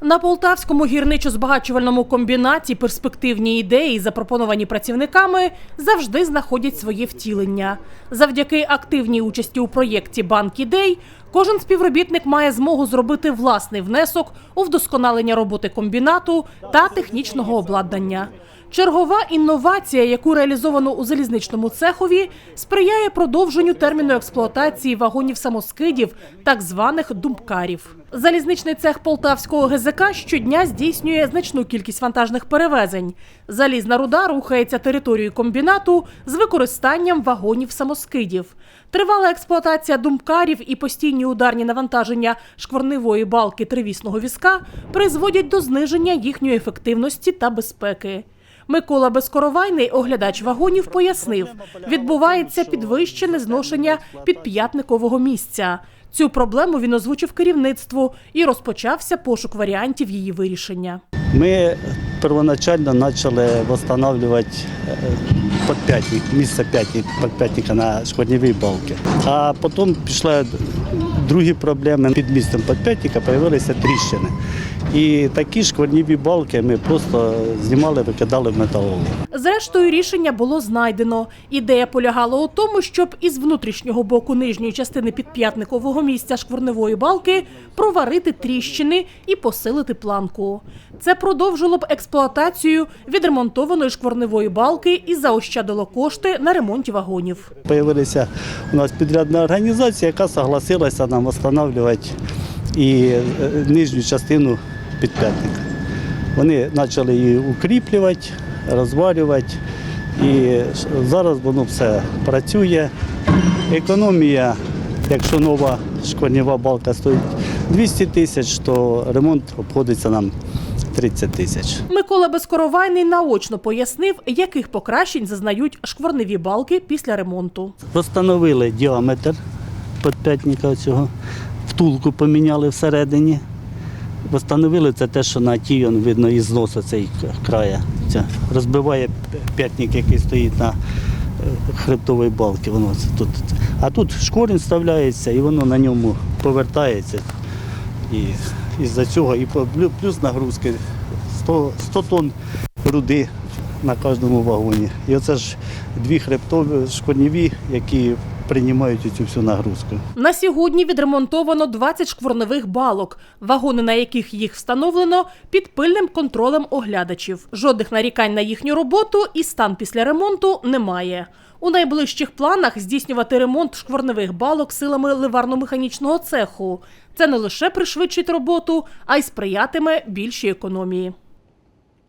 На полтавському гірничо-збагачувальному комбінаті перспективні ідеї, запропоновані працівниками, завжди знаходять своє втілення. Завдяки активній участі у проєкті Банк ідей кожен співробітник має змогу зробити власний внесок у вдосконалення роботи комбінату та технічного обладнання. Чергова інновація, яку реалізовано у залізничному цехові, сприяє продовженню терміну експлуатації вагонів самоскидів, так званих думпкарів. Залізничний цех полтавського ГЗК щодня здійснює значну кількість вантажних перевезень. Залізна руда рухається територією комбінату з використанням вагонів самоскидів. Тривала експлуатація думпкарів і постійні ударні навантаження шкварнивої балки тривісного візка призводять до зниження їхньої ефективності та безпеки. Микола Безкоровайний, оглядач вагонів, пояснив, відбувається підвищене зношення підп'ятникового місця. Цю проблему він озвучив керівництву і розпочався пошук варіантів її вирішення. Ми первоначально почали встановлювати підп'ятник, місце п'ятник, подпятника на шкодневій балки. А потім пішли другі проблеми. Під місцем подпятника з'явилися тріщини. І такі шкварніві балки ми просто знімали, викидали в металолом. Зрештою, рішення було знайдено. Ідея полягала у тому, щоб із внутрішнього боку нижньої частини підп'ятникового місця шкварневої балки проварити тріщини і посилити планку. Це продовжило б експлуатацію відремонтованої шкварневої балки і заощадило кошти на ремонті вагонів. Появилася у нас підрядна організація, яка согласилася нам встановлювати і е, нижню частину підп'ятника. Вони почали її укріплювати, розварювати. І зараз воно все працює. Економія, якщо нова шкварнєва балка стоїть 200 тисяч, то ремонт обходиться нам 30 тисяч. Микола Безкоровайний наочно пояснив, яких покращень зазнають шкварневі балки після ремонту. Встановили діаметр підп'ятника цього, втулку поміняли всередині. Встановили це те, що на тій видно із носа цей края. Це розбиває п'ятник, який стоїть на е, хребтовій балці. Воно це тут. А тут шкорінь вставляється і воно на ньому повертається. І із-за цього і плюс нагрузки 100, 100 тонн руди на кожному вагоні. І оце ж дві хребтові шкорніві, які приймають цю всю нагрузку. На сьогодні відремонтовано 20 шкварневих балок, вагони на яких їх встановлено під пильним контролем оглядачів. Жодних нарікань на їхню роботу і стан після ремонту немає. У найближчих планах здійснювати ремонт шкварневих балок силами ливарно-механічного цеху. Це не лише пришвидшить роботу, а й сприятиме більшій економії.